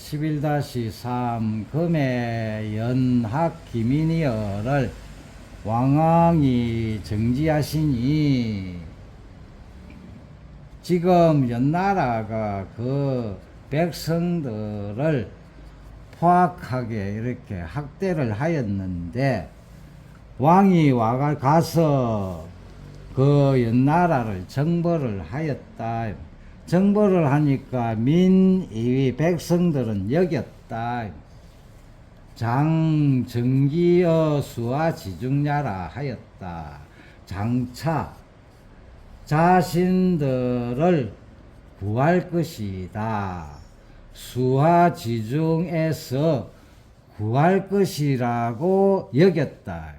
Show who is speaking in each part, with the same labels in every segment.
Speaker 1: 11-3 금의 연학 기민이어를 왕왕이 정지하시니 지금 연나라가 그 백성들을 포악하게 이렇게 학대를 하였는데 왕이 와가 가서 그 연나라를 정벌을 하였다. 정벌을 하니까 민이 백성들은 여겼다. 장정기여 수와 지중야라 하였다. 장차 자신들을 구할 것이다. 수하 지중에서 구할 것이라고 여겼다.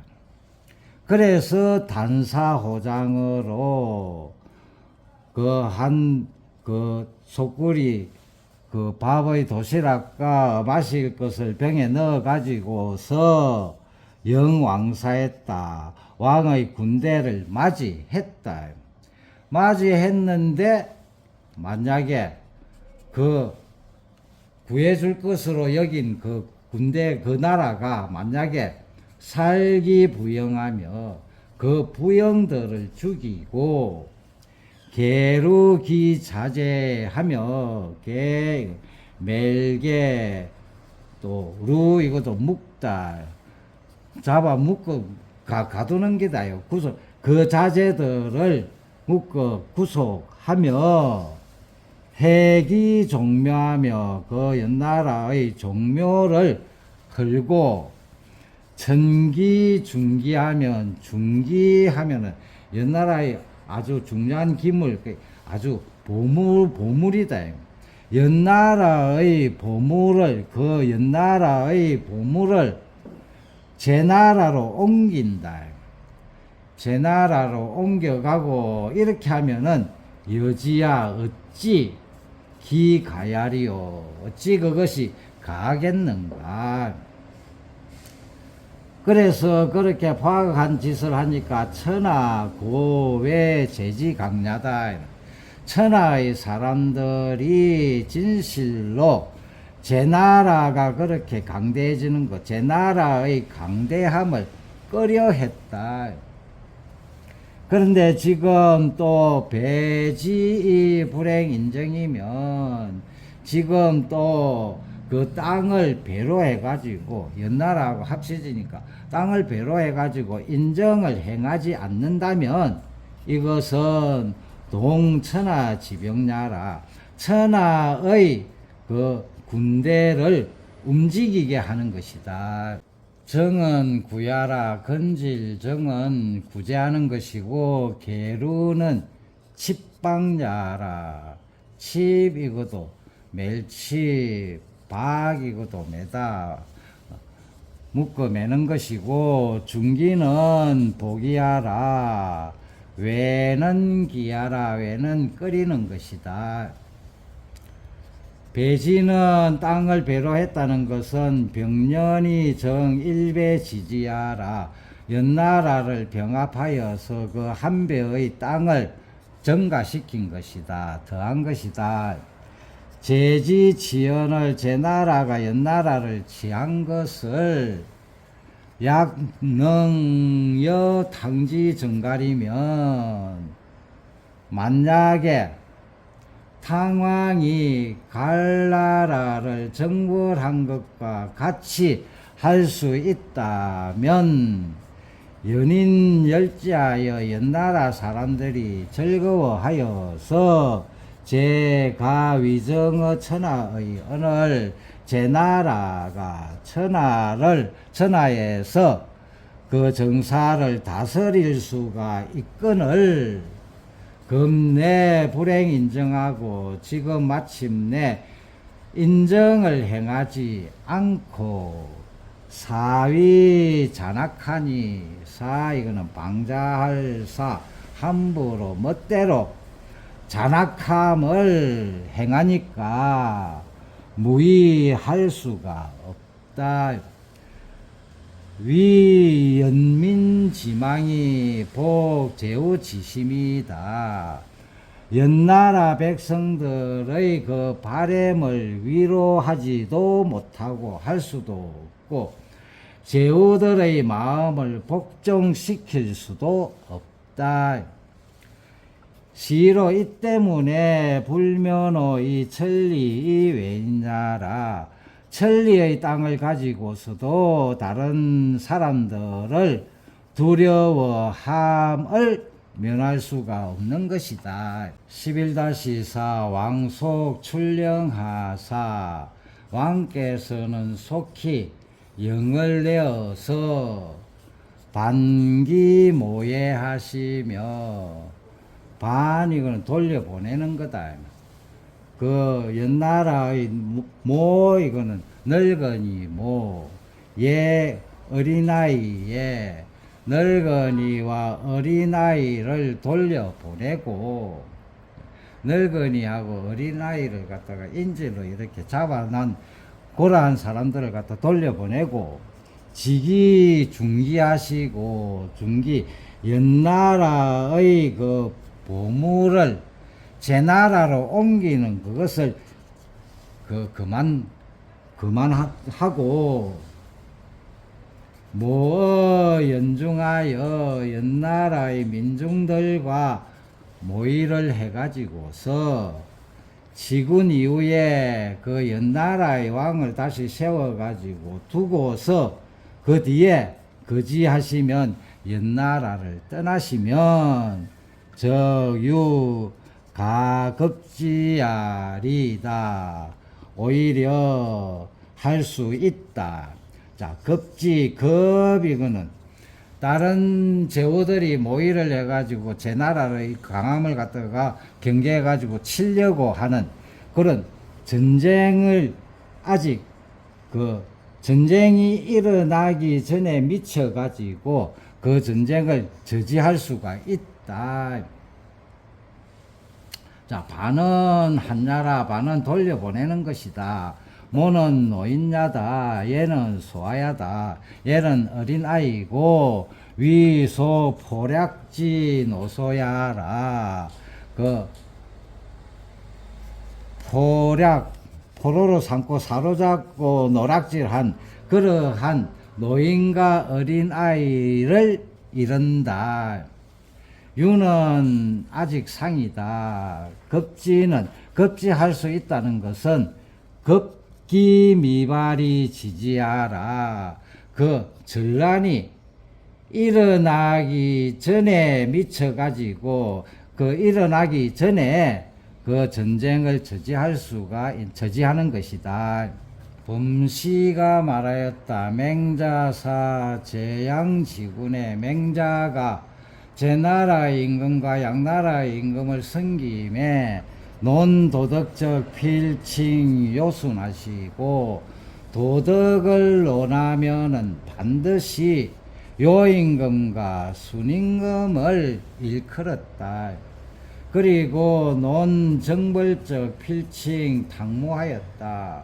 Speaker 1: 그래서 단사호장으로 그한 그 속구리 그 밥의 도시락과 마실 것을 병에 넣어 가지고서 영왕사했다. 왕의 군대를 맞이했다. 맞이했는데 만약에 그 구해줄 것으로 여긴 그 군대 그 나라가 만약에 살기 부영하며 그 부영들을 죽이고 개루기 자제하며 개 멜개 또 루 이것도 묵다. 잡아 묶어 가, 가두는 게다요. 구속 그 자제들을 묶어 구속하며 해기 종묘하며 그 연나라의 종묘를 헐고 천기 중기하면 중기하면은 연나라의 아주 중요한 기물 그 아주 보물 보물이다. 연나라의 보물을 그 연나라의 보물을 제 나라로 옮긴다. 제 나라로 옮겨가고 이렇게 하면은 여지야 어찌 기가야리요 어찌 그것이 가겠는가 그래서 그렇게 파악한 짓을 하니까 천하 고외 제지 강야다 천하의 사람들이 진실로 제 나라가 그렇게 강대해지는 것, 제 나라의 강대함을 꺼려했다. 그런데 지금 또 배지 불행 인정이면 지금 또 그 땅을 배로 해가지고 연나라하고 합쳐지니까 땅을 배로 해가지고 인정을 행하지 않는다면 이것은 동천하 지병야라 천하의 그 군대를 움직이게 하는 것이다. 정은 구야라 건질 정은 구제하는 것이고 계루는 칩방야라 칩 이것도 멜칩 박이고 도 매다 묶어 매는 것이고 중기는 복이하라 외는 기하라 외는 끓이는 것이다. 배지는 땅을 배로 했다는 것은 병년이 정일배 지지하라 연나라를 병합하여서 그 한 배의 땅을 증가시킨 것이다. 더한 것이다. 제지 지연을 제 나라가 연나라를 취한 것을 약능여 탕지 정갈이면 만약에 탕왕이 갈나라를 정벌한 것과 같이 할 수 있다면 연인 열지하여 연나라 사람들이 즐거워하여서 제가 위정어 천하의 언을 제 나라가 천하를 천하에서 그 정사를 다스릴 수가 있건을 금내 불행 인정하고 지금 마침내 인정을 행하지 않고 사위 잔악하니 사 이거는 방자할 사 함부로 멋대로 잔악함을 행하니까 무의할 수가 없다. 위 연민 지망이 복 제우 지심이다. 연나라 백성들의 그 바램을 위로하지도 못하고 할 수도 없고 제후들의 마음을 복종시킬 수도 없다. 시로 이 때문에 불면허 이 천리 이 외인자라 천리의 땅을 가지고서도 다른 사람들을 두려워함을 면할 수가 없는 것이다. 11-4 왕속 출령하사 왕께서는 속히 영을 내어서 반기 모예하시며 반 이거는 돌려보내는 거다. 그 옛나라의 모- 모 이거는 늙은이 모 예 어린아이에 늙은이와 어린아이를 돌려보내고 늙은이하고 어린아이를 갖다가 인질로 이렇게 잡아놓은 고라한 사람들을 갖다 돌려보내고 직위 중기하시고 중기 옛나라의 그 보물을 제 나라로 옮기는 그것을 그 그만 그만하고 뭐 연중하여 옛나라의 민중들과 모의를 해가지고서 지군 이후에 그 옛나라의 왕을 다시 세워가지고 두고서 그 뒤에 거지하시면 옛나라를 떠나시면 저유 가급지아리다 오히려 할 수 있다. 자, 급지, 급, 이거는 다른 제후들이 모의를 해가지고 제 나라의 강함을 갖다가 경계해가지고 치려고 하는 그런 전쟁을 아직 그 전쟁이 일어나기 전에 미쳐가지고 그 전쟁을 저지할 수가 있다. 자, 반은 한나라, 반은 돌려보내는 것이다. 모는 노인야다. 얘는 소아야다. 얘는 어린아이고, 위소 포략지 노소야라. 그, 포략, 포로로 삼고 사로잡고 노락질한 그러한 노인과 어린아이를 이른다. 유는 아직 상이다. 급지는 급지할 수 있다는 것은 급기 미발이 지지하라. 그 전란이 일어나기 전에 미쳐가지고 그 일어나기 전에 그 전쟁을 저지할 수가 저지하는 것이다. 범시가 말하였다. 맹자사 재양지군의 맹자가 제 나라의 임금과 양나라의 임금을 섬김에 논도덕적 필칭 요순하시고 도덕을 논하면은 반드시 요임금과 순임금을 일컬었다. 그리고 논정벌적 필칭 당무하였다.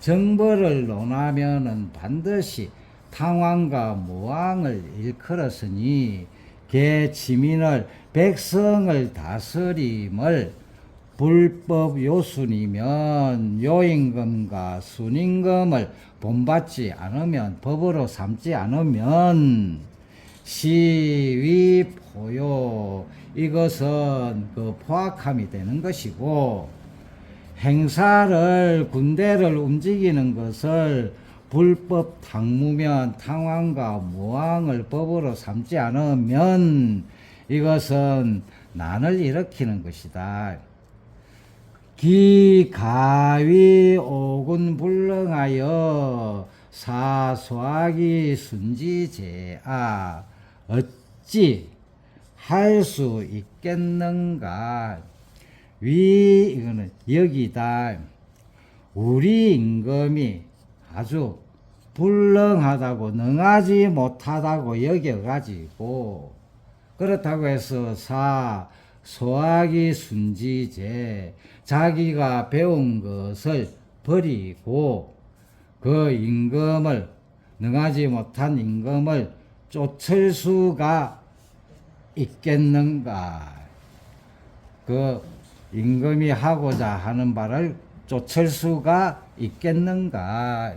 Speaker 1: 정벌을 논하면은 반드시 탕왕과 모왕을 일컬었으니 개 지민을 백성을 다스림을 불법 요순이면 요임금과 순임금을 본받지 않으면 법으로 삼지 않으면 시위 포요. 이것은 그 포악함이 되는 것이고 행사를 군대를 움직이는 것을 불법 당무면 탕왕과 모왕을 법으로 삼지 않으면 이것은 난을 일으키는 것이다. 기가위 오군 불능하여 사소하기 순지제아 어찌 할 수 있겠는가 위 이거는 여기다 우리 임금이 아주 불능하다고 능하지 못하다고 여겨가지고 그렇다고 해서 사 소학이 순지제 자기가 배운 것을 버리고 그 임금을 능하지 못한 임금을 쫓을 수가 있겠는가? 그 임금이 하고자 하는 바를 쫓을 수가 있겠는가